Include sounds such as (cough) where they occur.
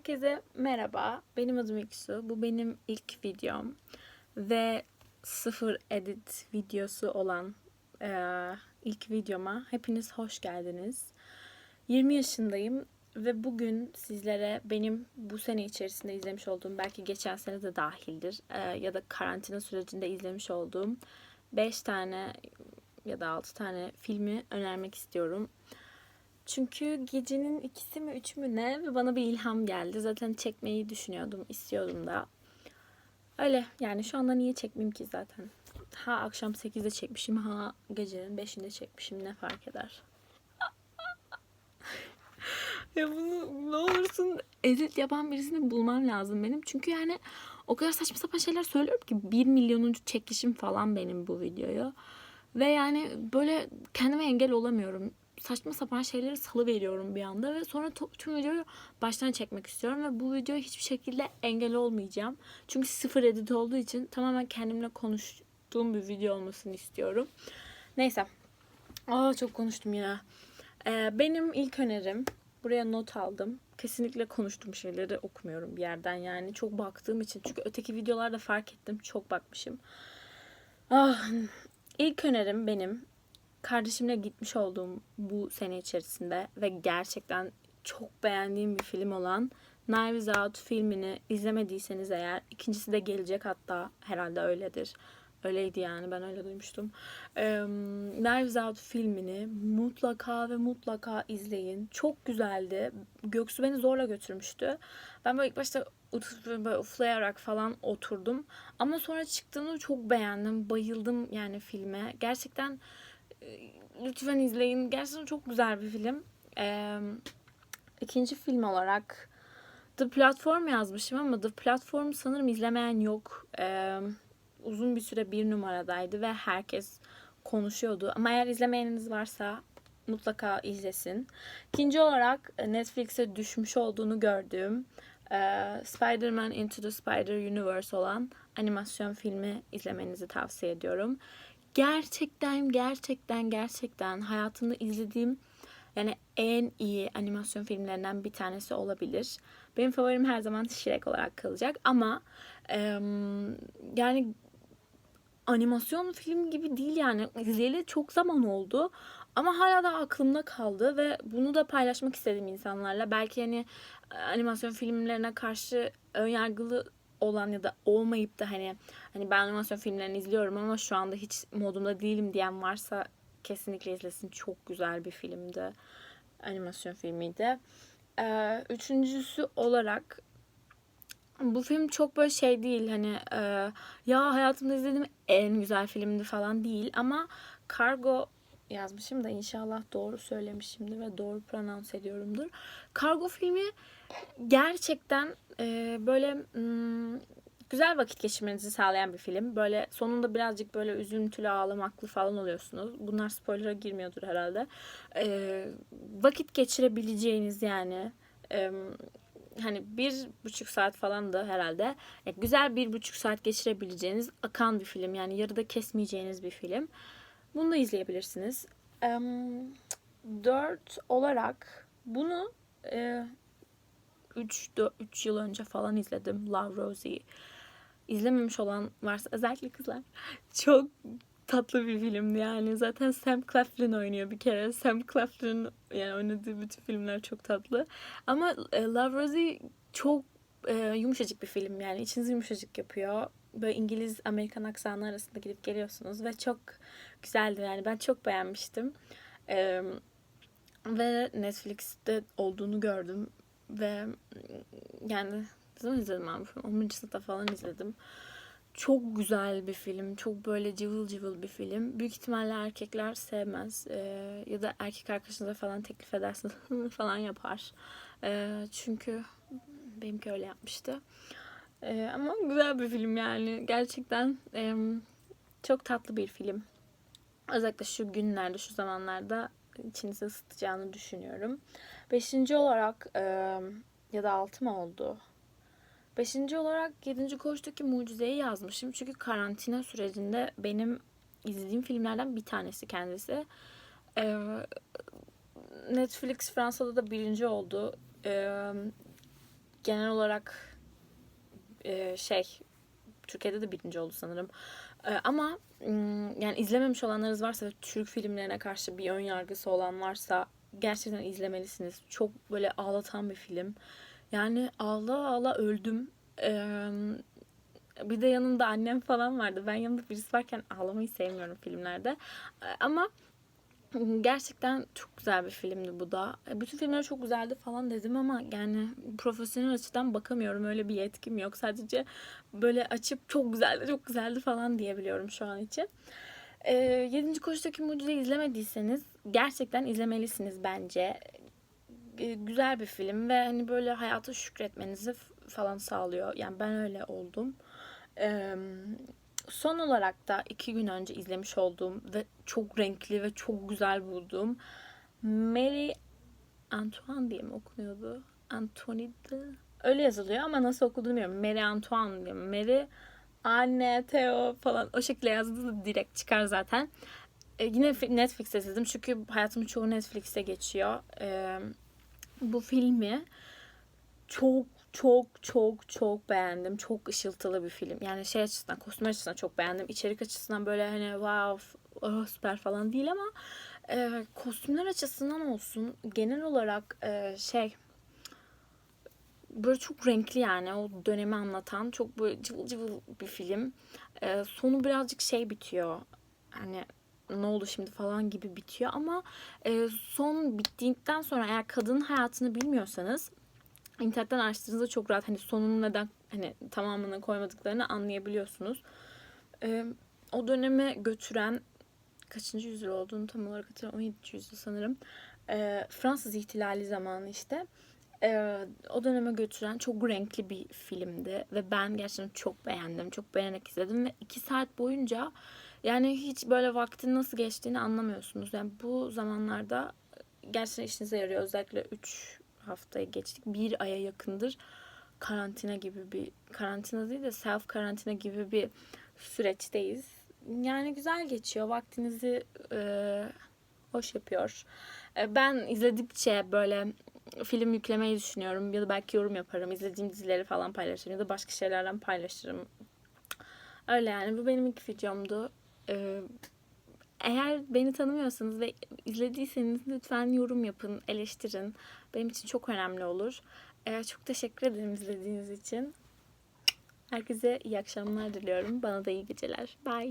Herkese merhaba. Benim adım İksu. Bu benim ilk videom. Ve sıfır edit videosu olan eee, ilk videoma hepiniz hoş geldiniz. 20 yaşındayım ve bugün sizlere benim bu sene içerisinde izlemiş olduğum, belki geçen sene de dahildir eee, ya da karantina sürecinde izlemiş olduğum 5 tane ya da 6 tane filmi önermek istiyorum. Çünkü gecenin ikisi mi üç mü ne ve bana bir ilham geldi. Zaten çekmeyi düşünüyordum, istiyordum da. Öyle yani şu anda niye çekmeyeyim ki zaten. Ha akşam 8'de çekmişim ha gecenin 5'inde çekmişim ne fark eder. (laughs) ya bunu ne olursun edit yapan birisini bulmam lazım benim. Çünkü yani o kadar saçma sapan şeyler söylüyorum ki 1 milyonuncu çekişim falan benim bu videoyu. Ve yani böyle kendime engel olamıyorum saçma sapan şeyleri salı veriyorum bir anda ve sonra tüm videoyu baştan çekmek istiyorum ve bu videoya hiçbir şekilde engel olmayacağım. Çünkü sıfır edit olduğu için tamamen kendimle konuştuğum bir video olmasını istiyorum. Neyse. Aa çok konuştum ya. Ee, benim ilk önerim buraya not aldım. Kesinlikle konuştuğum şeyleri okumuyorum bir yerden yani çok baktığım için. Çünkü öteki videolarda fark ettim çok bakmışım. Ah, ilk önerim benim kardeşimle gitmiş olduğum bu sene içerisinde ve gerçekten çok beğendiğim bir film olan Knives Out filmini izlemediyseniz eğer ikincisi de gelecek hatta herhalde öyledir. Öyleydi yani ben öyle duymuştum. Ee, Knives Out filmini mutlaka ve mutlaka izleyin. Çok güzeldi. Göksu beni zorla götürmüştü. Ben böyle ilk başta böyle uflayarak falan oturdum. Ama sonra çıktığımda çok beğendim. Bayıldım yani filme. Gerçekten lütfen izleyin. Gerçekten çok güzel bir film. Ee, ikinci film olarak The Platform yazmışım ama The Platform sanırım izlemeyen yok. Ee, uzun bir süre bir numaradaydı ve herkes konuşuyordu. Ama eğer izlemeyeniniz varsa mutlaka izlesin. İkinci olarak Netflix'e düşmüş olduğunu gördüğüm e, Spider-Man Into the Spider-Universe olan animasyon filmi izlemenizi tavsiye ediyorum gerçekten gerçekten gerçekten hayatımda izlediğim yani en iyi animasyon filmlerinden bir tanesi olabilir. Benim favorim her zaman Shrek olarak kalacak ama eee, yani animasyon film gibi değil yani izleyeli çok zaman oldu ama hala da aklımda kaldı ve bunu da paylaşmak istedim insanlarla. Belki hani animasyon filmlerine karşı önyargılı olan ya da olmayıp da hani hani ben animasyon filmlerini izliyorum ama şu anda hiç modumda değilim diyen varsa kesinlikle izlesin. Çok güzel bir filmdi. Animasyon filmiydi. Ee, üçüncüsü olarak bu film çok böyle şey değil hani e, ya hayatımda izlediğim en güzel filmdi falan değil ama Cargo yazmışım da inşallah doğru söylemişimdir ve doğru pronounce ediyorumdur. Kargo filmi gerçekten e, böyle mm, güzel vakit geçirmenizi sağlayan bir film. Böyle sonunda birazcık böyle üzüntülü ağlamaklı falan oluyorsunuz. Bunlar spoiler'a girmiyordur herhalde. E, vakit geçirebileceğiniz yani e, hani bir buçuk saat falan da herhalde yani güzel bir buçuk saat geçirebileceğiniz akan bir film yani yarıda kesmeyeceğiniz bir film. Bunu da izleyebilirsiniz. E, dört olarak bunu e, 3, 3 yıl önce falan izledim Love Rosie. İzlememiş olan varsa özellikle kızlar (laughs) çok tatlı bir filmdi yani. Zaten Sam Claflin oynuyor bir kere. Sam Claflin yani oynadığı bütün filmler çok tatlı. Ama e, Love Rosie çok e, yumuşacık bir film yani. içinizi yumuşacık yapıyor. Böyle İngiliz Amerikan aksanı arasında gidip geliyorsunuz ve çok güzeldi yani. Ben çok beğenmiştim. E, ve Netflix'te olduğunu gördüm ve yani zaman izledim ben bu filmi? 10. sınıfta falan izledim. Çok güzel bir film. Çok böyle cıvıl cıvıl bir film. Büyük ihtimalle erkekler sevmez. Ee, ya da erkek arkadaşınıza falan teklif edersiniz (laughs) falan yapar. Ee, çünkü benimki öyle yapmıştı. Ee, ama güzel bir film yani. Gerçekten e, çok tatlı bir film. Özellikle şu günlerde, şu zamanlarda içinizi ısıtacağını düşünüyorum. Beşinci olarak e, ya da altı mı oldu? Beşinci olarak Yedinci Koğuş'taki Mucize'yi yazmışım. Çünkü karantina sürecinde benim izlediğim filmlerden bir tanesi kendisi. E, Netflix Fransa'da da birinci oldu. E, genel olarak e, şey Türkiye'de de birinci oldu sanırım. E, ama yani izlememiş olanlarınız varsa ve Türk filmlerine karşı bir ön yargısı olan varsa gerçekten izlemelisiniz. Çok böyle ağlatan bir film. Yani ağla ağla öldüm. Bir de yanımda annem falan vardı. Ben yanımda birisi varken ağlamayı sevmiyorum filmlerde. Ee, Ama gerçekten çok güzel bir filmdi bu da. E, Bütün filmler çok güzeldi falan dedim ama yani profesyonel açıdan bakamıyorum. Öyle bir yetkim yok. Sadece böyle açıp çok güzeldi, çok güzeldi falan diyebiliyorum şu an için. Ee, 7. Koşudaki Mucize izlemediyseniz gerçekten izlemelisiniz bence. Ee, güzel bir film ve hani böyle hayata şükretmenizi falan sağlıyor. Yani ben öyle oldum. Ee, son olarak da iki gün önce izlemiş olduğum ve çok renkli ve çok güzel bulduğum Mary Antoine diye mi okunuyordu? Antoinette. Öyle yazılıyor ama nasıl okuduğunu bilmiyorum. Mary Antoine diye. Mary Anne, Theo falan o şekilde yazdığında direkt çıkar zaten. E, yine Netflix'te izledim çünkü hayatımın çoğu Netflix'te geçiyor. E, bu filmi çok çok çok çok beğendim. Çok ışıltılı bir film. Yani şey açısından, kostüm açısından çok beğendim. İçerik açısından böyle hani wow oh, süper falan değil ama e, kostümler açısından olsun genel olarak e, şey böyle çok renkli yani o dönemi anlatan çok böyle cıvıl cıvıl bir film. E, sonu birazcık şey bitiyor. Hani ne oldu şimdi falan gibi bitiyor ama e, son bittikten sonra eğer kadının hayatını bilmiyorsanız internetten araştırdığınızda çok rahat hani sonunu neden hani tamamını koymadıklarını anlayabiliyorsunuz. E, o döneme götüren kaçıncı yüzyıl olduğunu tam olarak hatırlamıyorum. 17. yüzyıl sanırım. E, Fransız ihtilali zamanı işte. E, o döneme götüren çok renkli bir filmdi ve ben gerçekten çok beğendim. Çok beğenerek izledim ve iki saat boyunca yani hiç böyle vaktin nasıl geçtiğini anlamıyorsunuz. Yani bu zamanlarda gerçekten işinize yarıyor. Özellikle 3 haftayı geçtik. Bir aya yakındır karantina gibi bir karantina değil de self karantina gibi bir süreçteyiz. Yani güzel geçiyor. Vaktinizi e, hoş yapıyor. E, ben izledikçe böyle film yüklemeyi düşünüyorum ya da belki yorum yaparım. İzlediğim dizileri falan paylaşırım ya da başka şeylerden paylaşırım. Öyle yani bu benim ilk videomdu. Ee, eğer beni tanımıyorsanız ve izlediyseniz lütfen yorum yapın, eleştirin. Benim için çok önemli olur. Ee, çok teşekkür ederim izlediğiniz için. Herkese iyi akşamlar diliyorum. Bana da iyi geceler. Bye.